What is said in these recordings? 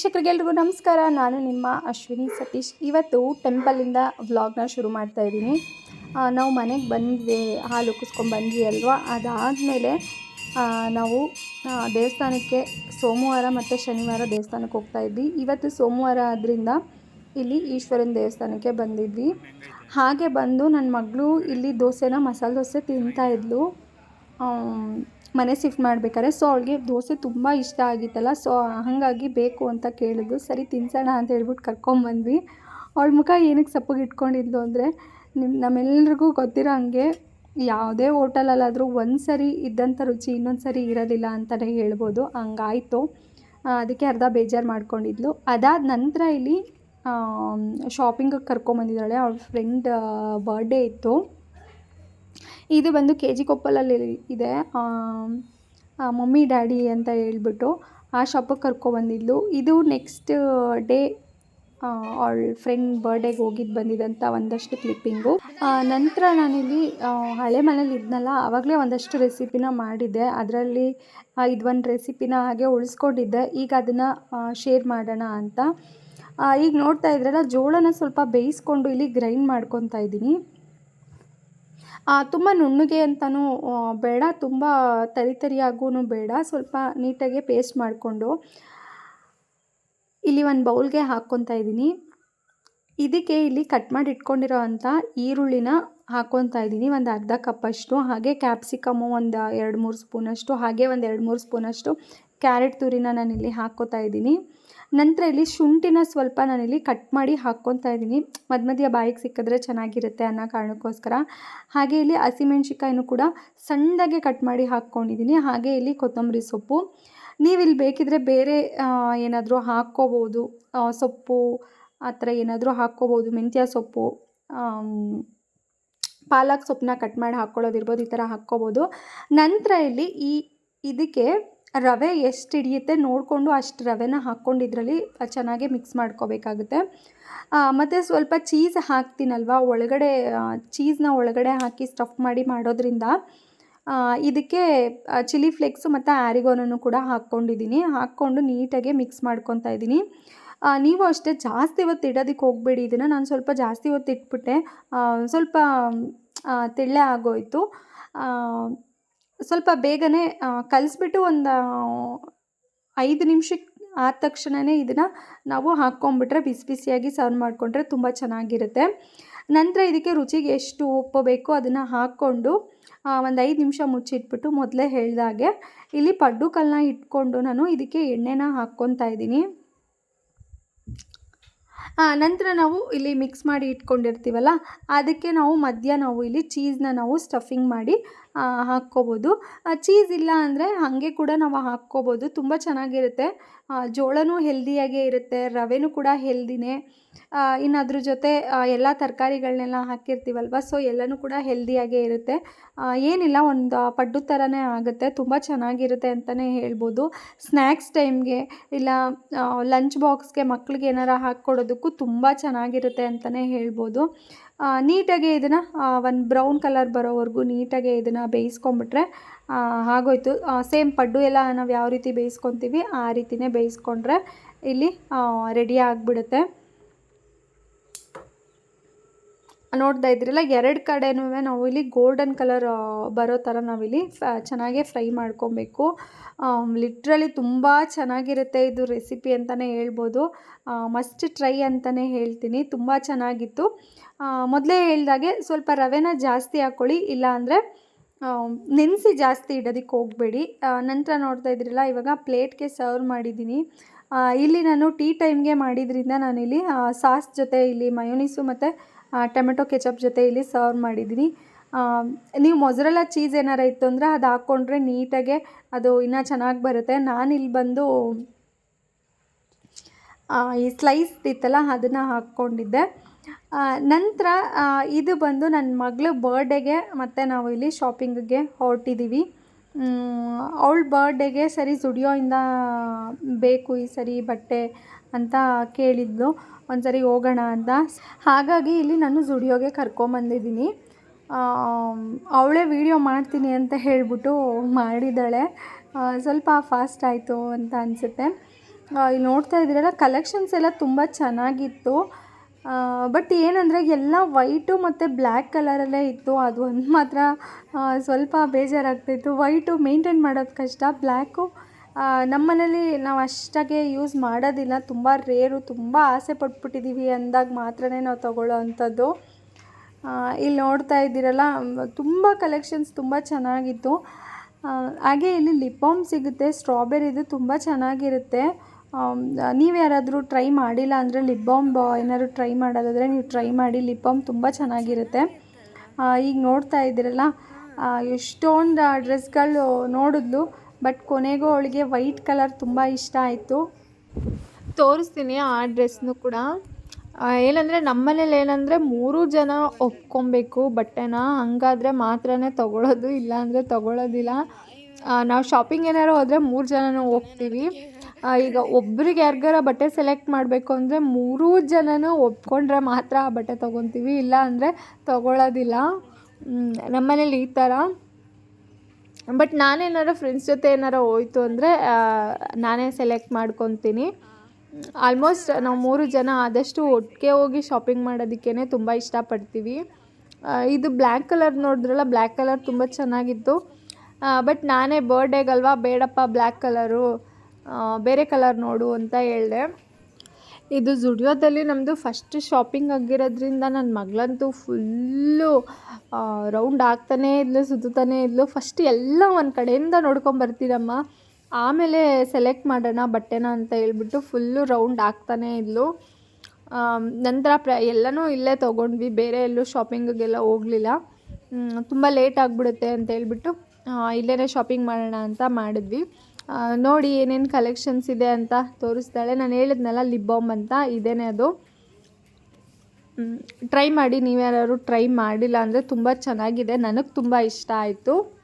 ವೀಕ್ಷಕರಿಗೆಲ್ರಿಗೂ ನಮಸ್ಕಾರ. ನಾನು ನಿಮ್ಮ ಅಶ್ವಿನಿ ಸತೀಶ್. ಇವತ್ತು ಟೆಂಪಲಿಂದ ವ್ಲಾಗ್ನ ಶುರು ಮಾಡ್ತಾ ಇದ್ದೀನಿ. ನಾವು ಮನೆಗೆ ಬಂದ್ವಿ ಹಾಲು ಕುಸ್ಕೊಂಡು ಬಂದ್ವಿ ಅಲ್ವಾ? ಅದಾದಮೇಲೆ ನಾವು ದೇವಸ್ಥಾನಕ್ಕೆ ಸೋಮವಾರ ಮತ್ತು ಶನಿವಾರ ದೇವಸ್ಥಾನಕ್ಕೆ ಹೋಗ್ತಾ ಇದ್ವಿ. ಇವತ್ತು ಸೋಮವಾರ ಆದ್ದರಿಂದ ಇಲ್ಲಿ ಈಶ್ವರನ ದೇವಸ್ಥಾನಕ್ಕೆ ಬಂದಿದ್ವಿ. ಹಾಗೆ ಬಂದು ನನ್ನ ಮಗಳು ಇಲ್ಲಿ ದೋಸೆನ ಮಸಾಲೆ ದೋಸೆ ತಿಂತಾ ಇದ್ಲು. ಆಮ್, ಮನೆ ಶಿಫ್ಟ್ ಮಾಡ್ಬೇಕಾದ್ರೆ, ಸೊ ಅವಳಿಗೆ ದೋಸೆ ತುಂಬ ಇಷ್ಟ ಆಗಿತ್ತಲ್ಲ, ಸೊ ಹಾಗಾಗಿ ಬೇಕು ಅಂತ ಕೇಳಿದ್ಲು ಸರಿ, ತಿನ್ಸೋಣ ಅಂತ ಹೇಳ್ಬಿಟ್ಟು ಕರ್ಕೊಂಬಂದ್ವಿ ಅವಳ ಮುಖ ಏನಕ್ಕೆ ಸಪ್ಪಗೆ ಇಟ್ಕೊಂಡಿದ್ಲು ಅಂದರೆ ನಿಮ್ಮ ನಮ್ಮೆಲ್ರಿಗೂ ಗೊತ್ತಿರೋ ಹಂಗೆ ಯಾವುದೇ ಹೋಟೆಲಲ್ಲಾದರೂ ಒಂದು ಸರಿ ಇದ್ದಂಥ ರುಚಿ ಇನ್ನೊಂದು ಸರಿ ಇರೋದಿಲ್ಲ ಅಂತಲೇ ಹೇಳ್ಬೋದು. ಹಂಗಾಯಿತು. ಅದಕ್ಕೆ ಅರ್ಧ ಬೇಜಾರು ಮಾಡ್ಕೊಂಡಿದ್ಲು. ಅದಾದ ನಂತರ ಇಲ್ಲಿ ಶಾಪಿಂಗಿಗೆ ಕರ್ಕೊಂಬಂದಿದ್ದಾಳೆ ಅವಳ ಫ್ರೆಂಡ್ ಬರ್ಡೇ ಇತ್ತು. ಇದು ಬಂದು ಕೆ ಜಿ ಕೊಪ್ಪಲಲ್ಲಿ ಇದೆ. ಮಮ್ಮಿ, ಡ್ಯಾಡಿ ಅಂತ ಹೇಳ್ಬಿಟ್ಟು ಆ ಶಾಪಿಗೆ ಕರ್ಕೊಬಂದಿದ್ಲು ಇದು ನೆಕ್ಸ್ಟ್ ಡೇ ಅವಳ ಫ್ರೆಂಡ್ ಬರ್ಡೇಗೆ ಹೋಗಿದ್ದು ಬಂದಿದ್ದಂಥ ಒಂದಷ್ಟು ಕ್ಲಿಪ್ಪಿಂಗು ನಂತರ ನಾನಿಲ್ಲಿ ಹಳೆ ಮನೇಲಿ ಇದ್ನಲ್ಲ ಆವಾಗಲೇ ಒಂದಷ್ಟು ರೆಸಿಪಿನ ಮಾಡಿದ್ದೆ. ಅದರಲ್ಲಿ ಇದು ಒಂದು ರೆಸಿಪಿನ ಹಾಗೆ ಉಳಿಸ್ಕೊಂಡಿದ್ದೆ. ಈಗ ಅದನ್ನು ಶೇರ್ ಮಾಡೋಣ ಅಂತ. ಈಗ ನೋಡ್ತಾ ಇದ್ರಲ್ಲ, ಜೋಳನ ಸ್ವಲ್ಪ ಬೇಯಿಸ್ಕೊಂಡು ಇಲ್ಲಿ ಗ್ರೈಂಡ್ ಮಾಡ್ಕೊತಾ ಇದ್ದೀನಿ. ತುಂಬ ನುಣ್ಣಗೆ ಅಂತಲೂ ಬೇಡ, ತುಂಬ ತರಿ ತರಿಯಾಗೂ ಬೇಡ, ಸ್ವಲ್ಪ ನೀಟಾಗಿ ಪೇಸ್ಟ್ ಮಾಡಿಕೊಂಡು ಇಲ್ಲಿ ಒಂದು ಬೌಲ್ಗೆ ಹಾಕ್ಕೊತಾ ಇದ್ದೀನಿ. ಇದಕ್ಕೆ ಇಲ್ಲಿ ಕಟ್ ಮಾಡಿ ಇಟ್ಕೊಂಡಿರೋ ಅಂಥ ಈರುಳ್ಳಿನ ಹಾಕ್ಕೊತಾ ಇದ್ದೀನಿ, ಒಂದು ಅರ್ಧ ಕಪ್ಪಷ್ಟು ಹಾಗೆ ಕ್ಯಾಪ್ಸಿಕಮ್ಮು ಒಂದು ಎರಡು ಮೂರು ಸ್ಪೂನಷ್ಟು, ಹಾಗೆ ಒಂದು ಎರಡು ಮೂರು ಸ್ಪೂನಷ್ಟು ಕ್ಯಾರೆಟ್ ತುರಿನ ನಾನಿಲ್ಲಿ ಹಾಕ್ಕೋತಾ ಇದ್ದೀನಿ. ನಂತರ ಇಲ್ಲಿ ಶುಂಠಿನ ಸ್ವಲ್ಪ ನಾನಿಲ್ಲಿ ಕಟ್ ಮಾಡಿ ಹಾಕ್ಕೊತಾ ಇದ್ದೀನಿ. ಮಧ್ಯ ಮಧ್ಯ ಬಾಯಿಗೆ ಸಿಕ್ಕಿದ್ರೆ ಚೆನ್ನಾಗಿರುತ್ತೆ ಅನ್ನೋ ಕಾರಣಕ್ಕೋಸ್ಕರ. ಹಾಗೆ ಇಲ್ಲಿ ಹಸಿಮೆಣ್ಸಿಕಾಯಿನೂ ಕೂಡ ಸಣ್ಣದಾಗೆ ಕಟ್ ಮಾಡಿ ಹಾಕ್ಕೊಂಡಿದ್ದೀನಿ. ಹಾಗೆ ಇಲ್ಲಿ ಕೊತ್ತಂಬರಿ ಸೊಪ್ಪು. ನೀವು ಇಲ್ಲಿ ಬೇಕಿದ್ರೆ ಬೇರೆ ಏನಾದರೂ ಹಾಕ್ಕೋಬೋದು. ಸೊಪ್ಪು, ಆ ಥರ ಏನಾದರೂ ಹಾಕ್ಕೋಬೋದು. ಮೆಂತ್ಯ ಸೊಪ್ಪು ಪಾಲಕ್ ಸೊಪ್ಪನ್ನ ಕಟ್ ಮಾಡಿ ಹಾಕ್ಕೊಳ್ಳೋದಿರ್ಬೋದು, ಈ ಥರ ಹಾಕ್ಕೋಬೋದು. ನಂತರ ಇಲ್ಲಿ ಈ, ಇದಕ್ಕೆ ರವೆ ಎಷ್ಟು ಹಿಡಿಯುತ್ತೆ ನೋಡಿಕೊಂಡು ಅಷ್ಟು ರವೆನ ಹಾಕ್ಕೊಂಡು ಇದರಲ್ಲಿ ಚೆನ್ನಾಗಿ ಮಿಕ್ಸ್ ಮಾಡ್ಕೋಬೇಕಾಗುತ್ತೆ. ಮತ್ತು ಸ್ವಲ್ಪ ಚೀಸ್ ಹಾಕ್ತೀನಲ್ವ? ಒಳಗಡೆ ಚೀಸ್ನ ಒಳಗಡೆ ಹಾಕಿ ಸ್ಟಫ್ ಮಾಡಿ ಮಾಡೋದ್ರಿಂದ ಇದಕ್ಕೆ ಚಿಲ್ಲಿ ಫ್ಲೇಕ್ಸು ಮತ್ತು ಆರಿಗೋನನ್ನು ಕೂಡ ಹಾಕ್ಕೊಂಡಿದ್ದೀನಿ. ಹಾಕ್ಕೊಂಡು ನೀಟಾಗಿ ಮಿಕ್ಸ್ ಮಾಡ್ಕೊತಾ ಇದ್ದೀನಿ. ನೀವು ಅಷ್ಟೇ ಜಾಸ್ತಿ ಹೊತ್ತು ಇಡೋದಕ್ಕೆ ಹೋಗಬೇಡಿ. ಇದನ್ನು ನಾನು ಸ್ವಲ್ಪ ಜಾಸ್ತಿ ಹೊತ್ತು ಇಟ್ಬಿಟ್ಟೆ. ಸ್ವಲ್ಪ ತೆಳ್ಳೆ ಆಗೋಯಿತು. ಸ್ವಲ್ಪ ಬೇಗನೆ ಕಲಿಸ್ಬಿಟ್ಟು ಒಂದು ಐದು ನಿಮಿಷಕ್ಕೆ ಆದ ತಕ್ಷಣವೇ ಇದನ್ನು ನಾವು ಹಾಕ್ಕೊಂಬಿಟ್ರೆ ಬಿಸಿ ಬಿಸಿಯಾಗಿ ಸರ್ವ್ ಮಾಡಿಕೊಂಡ್ರೆ ತುಂಬ ಚೆನ್ನಾಗಿರುತ್ತೆ. ನಂತರ ಇದಕ್ಕೆ ರುಚಿಗೆ ಎಷ್ಟು ಉಪ್ಪು ಬೇಕೋ ಅದನ್ನು ಹಾಕ್ಕೊಂಡು ಒಂದು ಐದು ನಿಮಿಷ ಮುಚ್ಚಿಟ್ಬಿಟ್ಟು ಮೊದಲೇ ಹೇಳಿದಾಗೆ, ಇಲ್ಲಿ ಪಡ್ಡುಕಲ್ಲನ್ನ ಇಟ್ಕೊಂಡು ನಾನು ಇದಕ್ಕೆ ಎಣ್ಣೆನ ಹಾಕ್ಕೊತಾ ಇದ್ದೀನಿ. ನಂತರ ನಾವು ಇಲ್ಲಿ ಮಿಕ್ಸ್ ಮಾಡಿ ಇಟ್ಕೊಂಡಿರ್ತೀವಲ್ಲ, ಅದಕ್ಕೆ ನಾವು ಮಧ್ಯ ನಾವು ಇಲ್ಲಿ ಚೀಸ್ನ ನಾವು ಸ್ಟಫಿಂಗ್ ಮಾಡಿ ಹಾಕ್ಕೋಬೋದು. ಚೀಸ್ ಇಲ್ಲ ಅಂದರೆ ಹಾಗೆ ಕೂಡ ನಾವು ಹಾಕ್ಕೋಬೋದು. ತುಂಬ ಚೆನ್ನಾಗಿರುತ್ತೆ. ಆ, ಜೋಳನೂ ಹೆಲ್ದಿಯಾಗೇ ಇರುತ್ತೆ ರವೆನೂ ಕೂಡ ಹೆಲ್ದಿನೇ ಇನ್ನು ಅದ್ರ ಜೊತೆ ಎಲ್ಲ ತರಕಾರಿಗಳನ್ನೆಲ್ಲ ಹಾಕಿರ್ತೀವಲ್ವ ಸೊ ಎಲ್ಲನೂ ಕೂಡ ಹೆಲ್ದಿಯಾಗೇ ಇರುತ್ತೆ. ಏನಿಲ್ಲ ಒಂದು ಪಡ್ಡು ಥರನೇ ಆಗುತ್ತೆ ತುಂಬ ಚೆನ್ನಾಗಿರುತ್ತೆ ಅಂತಲೇ ಹೇಳ್ಬೋದು. ಸ್ನ್ಯಾಕ್ಸ್ ಟೈಮ್ಗೆ ಇಲ್ಲ ಲಂಚ್ ಬಾಕ್ಸ್ಗೆ ಮಕ್ಳಿಗೆ ಏನಾರ ಹಾಕ್ಕೊಡೋದಕ್ಕೂ ತುಂಬ ಚೆನ್ನಾಗಿರುತ್ತೆ ಅಂತಲೇ ಹೇಳ್ಬೋದು. ನೀಟಾಗೆ ಇದನ್ನು ಒಂದು ಬ್ರೌನ್ ಕಲರ್ ಬರೋವರೆಗೂ ನೀಟಾಗೆ ಇದನ್ನು ಬೇಯಿಸ್ಕೊಂಬಿಟ್ರೆ ಆಗೋಯ್ತು ಸೇಮ್ ಪಡ್ಡು ಎಲ್ಲ ನಾವು ಯಾವ ರೀತಿ ಬೇಯಿಸ್ಕೊತೀವಿ, ಆ ರೀತಿನೇ ಬೇಯಿಸ್ಕೊಂಡ್ರೆ ಇಲ್ಲಿ ರೆಡಿ ಆಗಿಬಿಡುತ್ತೆ. ನೋಡ್ತಾ ಇದ್ರಲ್ಲ ಎರಡು ಕಡೆನೂ ನಾವು ಇಲ್ಲಿ ಗೋಲ್ಡನ್ ಕಲರ್ ಬರೋ ಥರ ನಾವಿಲ್ಲಿ ಫ, ಚೆನ್ನಾಗೇ ಫ್ರೈ ಮಾಡ್ಕೊಬೇಕು. ಲಿಟ್ರಲಿ ತುಂಬ ಚೆನ್ನಾಗಿರುತ್ತೆ ಇದು ರೆಸಿಪಿ ಅಂತಲೇ ಹೇಳ್ಬೋದು. ಮಸ್ಟ್ ಟ್ರೈ ಅಂತಲೇ ಹೇಳ್ತೀನಿ. ತುಂಬ ಚೆನ್ನಾಗಿತ್ತು. ಮೊದಲೇ ಹೇಳ್ದಾಗೆ ಸ್ವಲ್ಪ ರವೆನ ಜಾಸ್ತಿ ಹಾಕ್ಕೊಳ್ಳಿ ಇಲ್ಲ ಅಂದರೆ ನೆನೆಸಿ ಜಾಸ್ತಿ ಇಡೋದಕ್ಕೆ ಹೋಗಬೇಡಿ. ನಂತರ ನೋಡ್ತಾ ಇದ್ರಲ್ಲ, ಇವಾಗ ಪ್ಲೇಟ್ಗೆ ಸರ್ವ್ ಮಾಡಿದ್ದೀನಿ. ಇಲ್ಲಿ ನಾನು ಟೀ ಟೈಮ್ಗೆ ಮಾಡಿದ್ರಿಂದ ನಾನಿಲ್ಲಿ ಸಾಸ್ ಜೊತೆ ಇಲ್ಲಿ ಮಯೋನೀಸು ಮತ್ತು ಟೊಮೆಟೊ ಕೆಚಪ್ ಜೊತೆ ಇಲ್ಲಿ ಸರ್ವ್ ಮಾಡಿದ್ದೀನಿ. ನೀವು ಮೊಸರೆಲ್ಲ ಚೀಸ್ ಏನಾರು ಇತ್ತು ಅಂದರೆ ಅದು ಹಾಕ್ಕೊಂಡ್ರೆ ನೀಟಾಗೆ ಅದು ಇನ್ನೂ ಚೆನ್ನಾಗಿ ಬರುತ್ತೆ. ನಾನು ಇಲ್ಲಿ ಬಂದು ಈ ಸ್ಲೈಸ್ ಇತ್ತಲ್ಲ, ಅದನ್ನು ಹಾಕ್ಕೊಂಡಿದ್ದೆ ನಂತರ ಇದು ಬಂದು ನನ್ನ ಮಗಳ ಬರ್ಡೇಗೆ ಮತ್ತು ನಾವು ಇಲ್ಲಿ ಶಾಪಿಂಗಿಗೆ ಹೊರಟಿದ್ದೀವಿ ಅವಳ ಬರ್ಡೇಗೆ ಸರಿ ಜುಡಿಯೋಯಿಂದ ಬೇಕು ಈ ಸರಿ ಬಟ್ಟೆ ಅಂತ ಕೇಳಿದ್ಲು. ಒಂದು ಸರಿ ಹೋಗೋಣ ಅಂತ. ಹಾಗಾಗಿ ಇಲ್ಲಿ ನಾನು ಜುಡಿಯೋಗೆ ಕರ್ಕೊಂಬಂದಿದ್ದೀನಿ ಅವಳೇ ವೀಡಿಯೋ ಮಾಡ್ತೀನಿ ಅಂತ ಹೇಳಿಬಿಟ್ಟು ಮಾಡಿದ್ದಾಳೆ. ಸ್ವಲ್ಪ ಫಾಸ್ಟ್ ಆಯಿತು ಅಂತ ಅನಿಸುತ್ತೆ. ಇಲ್ಲಿ ನೋಡ್ತಾ ಇದ್ದೀರಲ್ಲ ಕಲೆಕ್ಷನ್ಸ್ ಎಲ್ಲ ತುಂಬ ಚೆನ್ನಾಗಿತ್ತು. ಬಟ್ ಏನಂದರೆ ಎಲ್ಲ ವೈಟು ಮತ್ತು ಬ್ಲ್ಯಾಕ್ ಕಲರಲ್ಲೇ ಇತ್ತು. ಅದು ಒಂದು ಮಾತ್ರ ಸ್ವಲ್ಪ ಬೇಜಾರಾಗ್ತಿತ್ತು. ವೈಟು ಮೇಂಟೈನ್ ಮಾಡೋದು ಕಷ್ಟ. ಬ್ಲ್ಯಾಕು ನಮ್ಮ ಮನೇಲಿ ನಾವು ಅಷ್ಟಾಗೆ ಯೂಸ್ ಮಾಡೋದಿಲ್ಲ. ತುಂಬ ರೇರು ತುಂಬ ಆಸೆ ಪಟ್ಬಿಟ್ಟಿದ್ದೀವಿ ಅಂದಾಗ ಮಾತ್ರನೇ ನಾವು ತಗೊಳ್ಳೋ ಅಂಥದ್ದು. ಇಲ್ಲಿ ನೋಡ್ತಾ ಇದ್ದೀರಲ್ಲ, ತುಂಬ ಕಲೆಕ್ಷನ್ಸ್ ತುಂಬ ಚೆನ್ನಾಗಿತ್ತು. ಹಾಗೆ ಇಲ್ಲಿ ಲಿಪ್ ಬಾಮ್ ಸಿಗುತ್ತೆ ಸ್ಟ್ರಾಬೆರಿದು ತುಂಬ ಚೆನ್ನಾಗಿರುತ್ತೆ. ನೀವು ಯಾರಾದರೂ ಟ್ರೈ ಮಾಡಿಲ್ಲ ಅಂದರೆ ಲಿಪ್ ಬಾಮ್ ಏನಾದ್ರು ಟ್ರೈ ಮಾಡೋದಾದರೆ ನೀವು ಟ್ರೈ ಮಾಡಿ ಲಿಪ್ ಬಾಮ್ ತುಂಬ ಚೆನ್ನಾಗಿರುತ್ತೆ. ಈಗ ನೋಡ್ತಾ ಇದ್ದೀರಲ್ಲ ಎಷ್ಟೊಂದು ಡ್ರೆಸ್ಗಳು ನೋಡಿದ್ಲು ಬಟ್ ಕೊನೆಗೂ ಅವಳಿಗೆ ವೈಟ್ ಕಲರ್ ತುಂಬ ಇಷ್ಟ ಆಯಿತು. ತೋರಿಸ್ತೀನಿ ಆ ಡ್ರೆಸ್ನು ಕೂಡ. ಏನಂದರೆ ನಮ್ಮನೇಲಿ ಏನಂದರೆ ಮೂರು ಜನ ಒಪ್ಕೊಬೇಕು, ಬಟ್ಟೆನ, ಹಂಗಾದರೆ ಮಾತ್ರನೇ ತೊಗೊಳೋದು, ಇಲ್ಲಾಂದರೆ ತೊಗೊಳೋದಿಲ್ಲ. ನಾವು ಶಾಪಿಂಗ್ ಏನಾದ್ರು ಹೋದರೆ ಮೂರು ಜನನೂ ಹೋಗ್ತೀವಿ. ಈಗ ಒಬ್ರಿಗೆ ಯಾರಿಗಾರ ಬಟ್ಟೆ ಸೆಲೆಕ್ಟ್ ಮಾಡಬೇಕು ಅಂದರೆ ಮೂರೂ ಜನನೂ ಒಪ್ಕೊಂಡ್ರೆ ಮಾತ್ರ ಆ ಬಟ್ಟೆ ತೊಗೊತೀವಿ, ಇಲ್ಲ ಅಂದರೆ ತೊಗೊಳ್ಳೋದಿಲ್ಲ ನಮ್ಮನೇಲಿ ಈ ಥರ ಬಟ್ ನಾನೇನಾರು ಫ್ರೆಂಡ್ಸ್ ಜೊತೆ ಏನಾರು ಹೋಯ್ತು ಅಂದರೆ ನಾನೇ ಸೆಲೆಕ್ಟ್ ಮಾಡ್ಕೊತೀನಿ. ಆಲ್ಮೋಸ್ಟ್ ನಾವು ಮೂರು ಜನ ಆದಷ್ಟು ಒಟ್ಟಿಗೆ ಹೋಗಿ ಶಾಪಿಂಗ್ ಮಾಡೋದಕ್ಕೇ ತುಂಬ ಇಷ್ಟಪಡ್ತೀವಿ. ಇದು ಬ್ಲ್ಯಾಕ್ ಕಲರ್ ನೋಡಿದ್ರಲ್ಲ ಬ್ಲ್ಯಾಕ್ ಕಲರ್ ತುಂಬ ಚೆನ್ನಾಗಿತ್ತು. ಬಟ್ ನಾನೇ ಬರ್ಡೇಗಲ್ವಾ ಬೇಡಪ್ಪ ಬ್ಲ್ಯಾಕ್ ಕಲರು ಬೇರೆ ಕಲರ್ ನೋಡು ಅಂತ ಹೇಳಿದೆ. ಇದು ಜುಡಿಯೋದಲ್ಲಿ ನಮ್ಮದು ಫಸ್ಟ್ ಶಾಪಿಂಗ್ ಆಗಿರೋದ್ರಿಂದ ನನ್ನ ಮಗಳಂತೂ ಫುಲ್ಲು ರೌಂಡ್ ಆಗ್ತಾನೇ ಇದ್ಲು ಸುತ್ತಾನೇ ಇದ್ಲು. ಫಸ್ಟ್ ಎಲ್ಲ ಒಂದು ಕಡೆಯಿಂದ ನೋಡ್ಕೊಂಬರ್ತೀರಮ್ಮ ಆಮೇಲೆ ಸೆಲೆಕ್ಟ್ ಮಾಡೋಣ, ಬಟ್ಟೆನ ಅಂತ ಹೇಳ್ಬಿಟ್ಟು ಫುಲ್ಲು ರೌಂಡ್ ಆಗ್ತಾನೇ ಇದ್ಲು. ನಂತರ ಪ್ರ, ಎಲ್ಲನೂ ಇಲ್ಲೇ ತೊಗೊಂಡ್ವಿ. ಬೇರೆ ಎಲ್ಲೂ ಶಾಪಿಂಗಿಗೆಲ್ಲ ಹೋಗಲಿಲ್ಲ. ತುಂಬ ಲೇಟ್ ಆಗಿಬಿಡುತ್ತೆ ಅಂತ ಹೇಳ್ಬಿಟ್ಟು ಇಲ್ಲೇ ಶಾಪಿಂಗ್ ಮಾಡೋಣ ಅಂತ ಮಾಡಿದ್ವಿ. ನೋಡಿ ಏನೇನು ಕಲೆಕ್ಷನ್ಸ್ ಇದೆ ಅಂತ ತೋರಿಸ್ತಾಳೆ. ನಾನು ಹೇಳಿದ್ನಲ್ಲ ಲಿಪ್ ಬಾಮ್ ಅಂತ. ಇದೇನೆ ಅದು. ಟ್ರೈ ಮಾಡಿ. ನೀವ್ಯಾರು ಟ್ರೈ ಮಾಡಿಲ್ಲ ಅಂದರೆ ತುಂಬ ಚೆನ್ನಾಗಿದೆ. ನನಗೆ ತುಂಬ ಇಷ್ಟ ಆಯಿತು.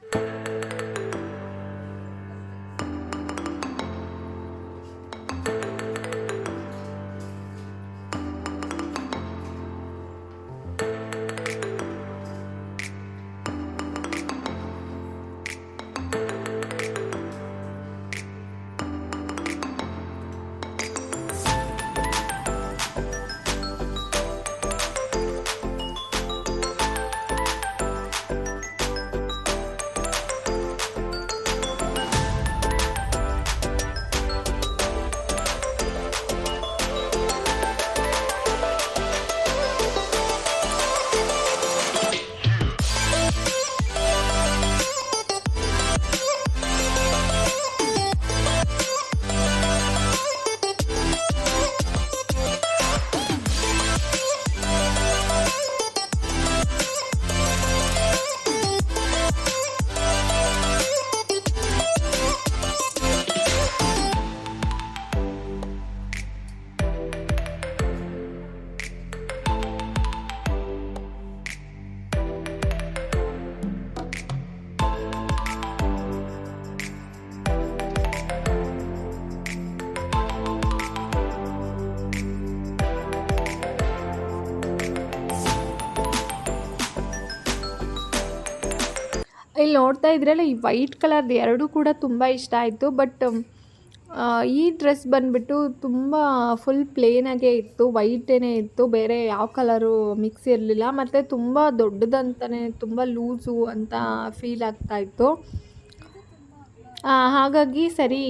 ಇಲ್ಲಿ ನೋಡ್ತಾ ಇದ್ರಲ್ಲ, ಈ ವೈಟ್ ಕಲರ್ದು ಎರಡೂ ಕೂಡ ತುಂಬ ಇಷ್ಟ ಆಯಿತು. ಬಟ್ ಈ ಡ್ರೆಸ್ ಬಂದುಬಿಟ್ಟು ತುಂಬ ಫುಲ್ ಪ್ಲೇನಾಗೇ ಇತ್ತು ವೈಟೇ ಇತ್ತು. ಬೇರೆ ಯಾವ ಕಲರು ಮಿಕ್ಸ್ ಇರಲಿಲ್ಲ. ಮತ್ತು ತುಂಬ ದೊಡ್ಡದಂತಲೇ ತುಂಬ ಲೂಸು ಅಂತ ಫೀಲ್ ಆಗ್ತಾ ಇತ್ತು. ಹಾಗಾಗಿ ಸರಿ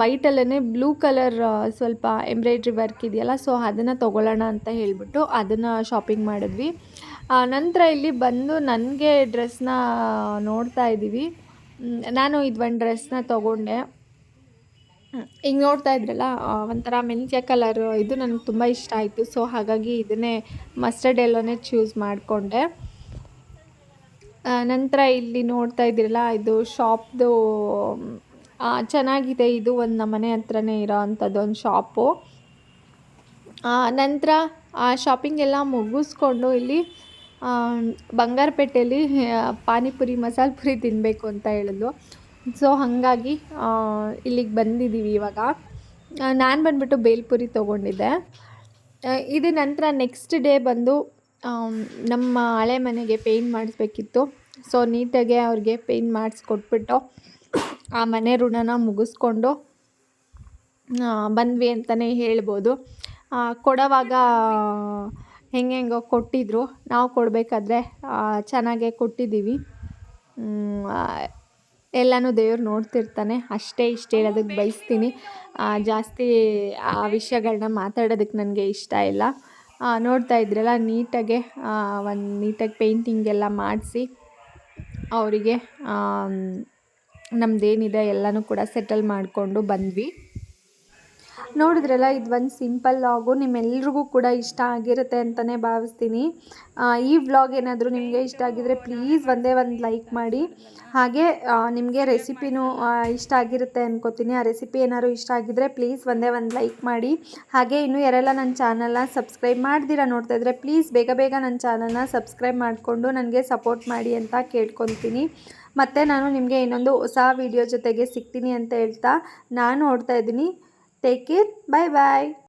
ವೈಟಲ್ಲೇ ಬ್ಲೂ ಕಲರ್ ಸ್ವಲ್ಪ ಎಂಬ್ರಾಯ್ಡ್ರಿ ವರ್ಕ್ ಇದೆಯಲ್ಲ ಸೊ ಅದನ್ನು ತೊಗೊಳ್ಳೋಣ ಅಂತ ಹೇಳಿಬಿಟ್ಟು ಅದನ್ನು ಶಾಪಿಂಗ್ ಮಾಡಿದ್ವಿ. ನಂತರ ಇಲ್ಲಿ ಬಂದು ನನಗೆ ಡ್ರೆಸ್ನ ನೋಡ್ತಾ ಇದ್ದೀವಿ. ನಾನು ಇದು ಒಂದು ಡ್ರೆಸ್ನ ತೊಗೊಂಡೆ. ಈಗ ನೋಡ್ತಾ ಇದ್ರಲ್ಲ ಒಂಥರ ಮೆಂತ್ಯ ಕಲರ್ ಇದು ನನಗೆ ತುಂಬ ಇಷ್ಟ ಆಯಿತು. ಸೊ ಹಾಗಾಗಿ ಇದನ್ನೇ ಮಸ್ಟರ್ಡ್ ಎಲ್ಲೋನೇ ಚೂಸ್ ಮಾಡಿಕೊಂಡೆ. ನಂತರ ಇಲ್ಲಿ ನೋಡ್ತಾ ಇದ್ದೀರಲ್ಲ, ಇದು ಶಾಪ್ದು ಚೆನ್ನಾಗಿದೆ. ಇದು ಒಂದು ನಮ್ಮನೆ ಹತ್ರನೇ ಇರೋ ಅಂಥದ್ದು ಒಂದು ಶಾಪು ನಂತರ ಆ ಶಾಪಿಂಗ್ ಎಲ್ಲ ಮುಗಿಸ್ಕೊಂಡು ಇಲ್ಲಿ ಬಂಗಾರಪೇಟೆಯಲ್ಲಿ ಪಾನಿಪುರಿ, ಮಸಾಲೆ ಪುರಿ ತಿನ್ನಬೇಕು ಅಂತ ಹೇಳಿದ್ಲು. ಸೊ ಹಾಗಾಗಿ ಇಲ್ಲಿಗೆ ಬಂದಿದ್ದೀವಿ ಇವಾಗ. ನಾನು ಬಂದುಬಿಟ್ಟು ಬೇಲ್ಪುರಿ ತೊಗೊಂಡಿದ್ದೆ. ಇದು ನಂತರ ನೆಕ್ಸ್ಟ್ ಡೇ ಬಂದು ನಮ್ಮ ಹಳೆ ಮನೆಗೆ ಪೇಂಟ್ ಮಾಡಿಸ್ಬೇಕಿತ್ತು. ಸೊ ನೀಟಾಗೆ ಅವ್ರಿಗೆ ಪೇಂಟ್ ಮಾಡಿಸ್ಕೊಟ್ಬಿಟ್ಟು, ಆ ಮನೆ ಋಣನ ಮುಗಿಸ್ಕೊಂಡು ಬಂದ್ವಿ ಅಂತಲೇ ಹೇಳ್ಬೋದು. ಕೊಡೋವಾಗ ಹೆಂಗೆ ಹೆಂಗೋ ಕೊಟ್ಟಿದ್ರು. ನಾವು ಕೊಡಬೇಕಾದ್ರೆ ಚೆನ್ನಾಗೇ ಕೊಟ್ಟಿದ್ದೀವಿ. ಎಲ್ಲನೂ ದೇವ್ರು ನೋಡ್ತಿರ್ತಾನೆ. ಅಷ್ಟೇ ಇಷ್ಟ ಹೇಳೋದಕ್ಕೆ ಬಯಸ್ತೀನಿ. ಜಾಸ್ತಿ, ಆ ವಿಷಯಗಳನ್ನ ಮಾತಾಡೋದಕ್ಕೆ ನನಗೆ ಇಷ್ಟ ಇಲ್ಲ. ನೋಡ್ತಾ ಇದ್ರಲ್ಲ, ನೀಟಾಗೆ ಒಂದು ನೀಟಾಗಿ ಪೇಂಟಿಂಗ್ ಎಲ್ಲ ಮಾಡಿಸಿ, ಅವರಿಗೆ ನಮ್ಮದೇನಿದೆ ಎಲ್ಲನೂ ಕೂಡ ಸೆಟಲ್ ಮಾಡಿಕೊಂಡು ಬಂದ್ವಿ. ನೋಡಿದ್ರಲ್ಲ, ಇದು ಒಂದು ಸಿಂಪಲ್ ಲಾಗು, ನಿಮ್ಮೆಲ್ರಿಗೂ ಕೂಡ ಇಷ್ಟ ಆಗಿರುತ್ತೆ ಅಂತಲೇ ಭಾವಿಸ್ತೀನಿ. ಈ ವ್ಲಾಗ್ ಏನಾದರೂ ನಿಮಗೆ ಇಷ್ಟ ಆಗಿದರೆ ಪ್ಲೀಸ್ ಒಂದೇ ಒಂದು ಲೈಕ್ ಮಾಡಿ. ಹಾಗೆ ನಿಮಗೆ ರೆಸಿಪಿನೂ ಇಷ್ಟ ಆಗಿರುತ್ತೆ ಅನ್ಕೋತೀನಿ. ಆ ರೆಸಿಪಿ ಏನಾದ್ರು ಇಷ್ಟ ಆಗಿದ್ರೆ ಪ್ಲೀಸ್ ಒಂದೇ ಒಂದು ಲೈಕ್ ಮಾಡಿ. ಹಾಗೆ, ಇನ್ನೂ ಯಾರೆಲ್ಲ ನನ್ನ ಚಾನಲ್ನ ಸಬ್ಸ್ಕ್ರೈಬ್ ಮಾಡ್ದಿರಾ ನೋಡ್ತಾ ಇದ್ರೆ ಪ್ಲೀಸ್ ಬೇಗ ಬೇಗ ನನ್ನ ಚಾನಲ್ನ ಸಬ್ಸ್ಕ್ರೈಬ್ ಮಾಡಿಕೊಂಡು ನನಗೆ ಸಪೋರ್ಟ್ ಮಾಡಿ ಅಂತ ಕೇಳ್ಕೊತೀನಿ. ಮತ್ತು ನಾನು ನಿಮಗೆ ಇನ್ನೊಂದು ಹೊಸ ವಿಡಿಯೋ ಜೊತೆಗೆ ಸಿಗ್ತೀನಿ ಅಂತ ಹೇಳ್ತಾ ನಾನು ನೋಡ್ತಾ ಇದ್ದೀನಿ. Take it. Bye bye.